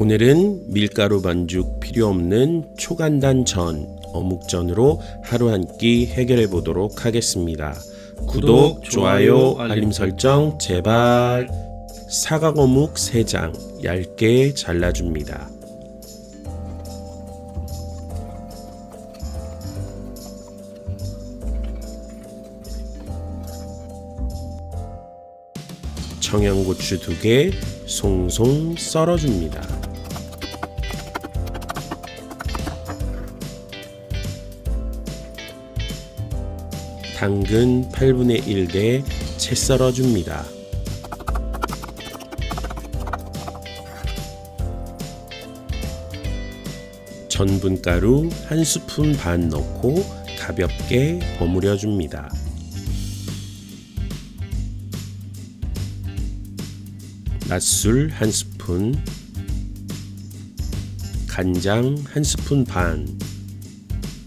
오늘은 밀가루 반죽 필요 없는 초간단 전 어묵전으로 하루 한 끼 해결해 보도록 하겠습니다. 구독, 좋아요, 알림 설정 제발. 사각 어묵 3장 얇게 잘라줍니다. 청양고추 2개 송송 썰어줍니다. 당근 8분의 1개 채 썰어줍니다. 전분가루 한 스푼 반 넣고 가볍게 버무려 줍니다. 맛술 한 스푼, 간장 한 스푼 반,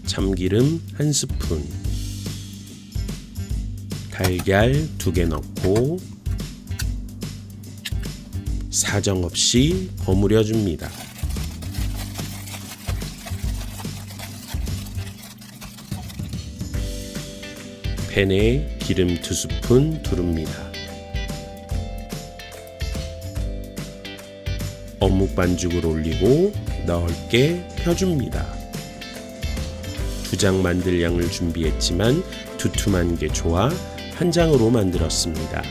참기름 한 스푼, 달걀 두 개 넣고 사정없이 버무려 줍니다. 팬에 기름 두 스푼 두릅니다. 어묵 반죽을 올리고 넓게 펴줍니다. 두 장 만들 양을 준비했지만 두툼한 게 좋아 한 장으로 만들었습니다.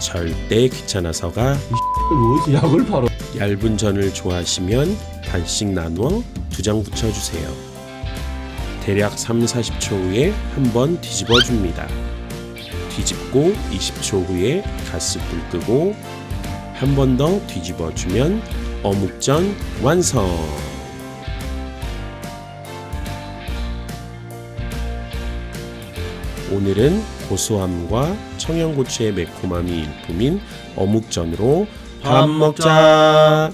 절대 귀찮아서가 어디서 약을 팔아? 얇은 전을 좋아하시면 반씩 나누어 두 장 붙여주세요. 대략 3, 40초 후에 한 번 뒤집어 줍니다. 뒤집고 20초 후에 가스불 끄고 한 번 더 뒤집어 주면 어묵전 완성! 오늘은 고소함과 청양고추의 매콤함이 일품인 어묵전으로 밥 먹자.